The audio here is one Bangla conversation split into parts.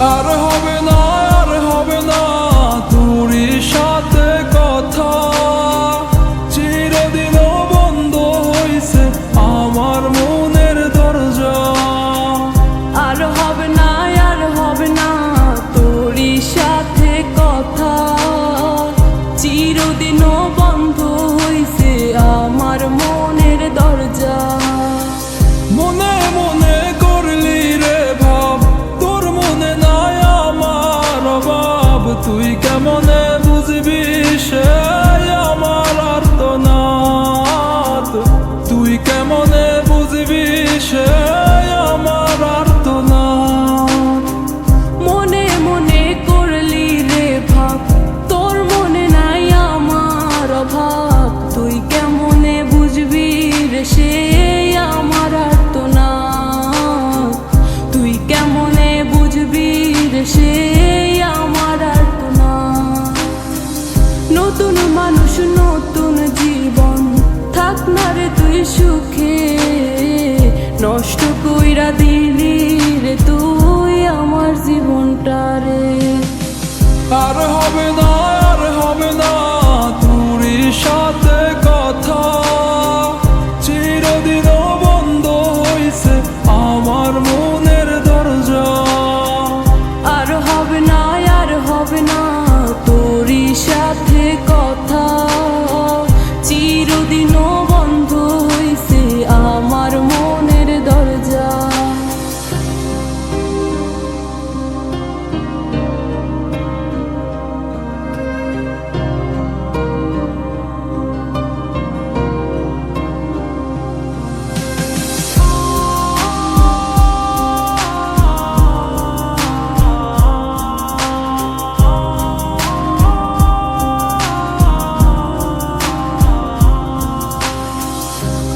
আর হবে না নতুন মানুষ নতুন জীবন। থাক না রে তুই সুখে নষ্ট কইরা দিলি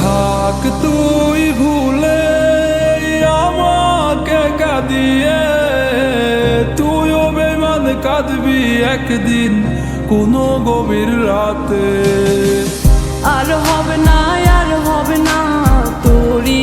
থাক তুই ভুলে আমাকে কাঁদিয়ে। তুইও বেমান কাঁদবি একদিন কোনো গভীর রাতে। আর হবে না, আর হবে না তোরই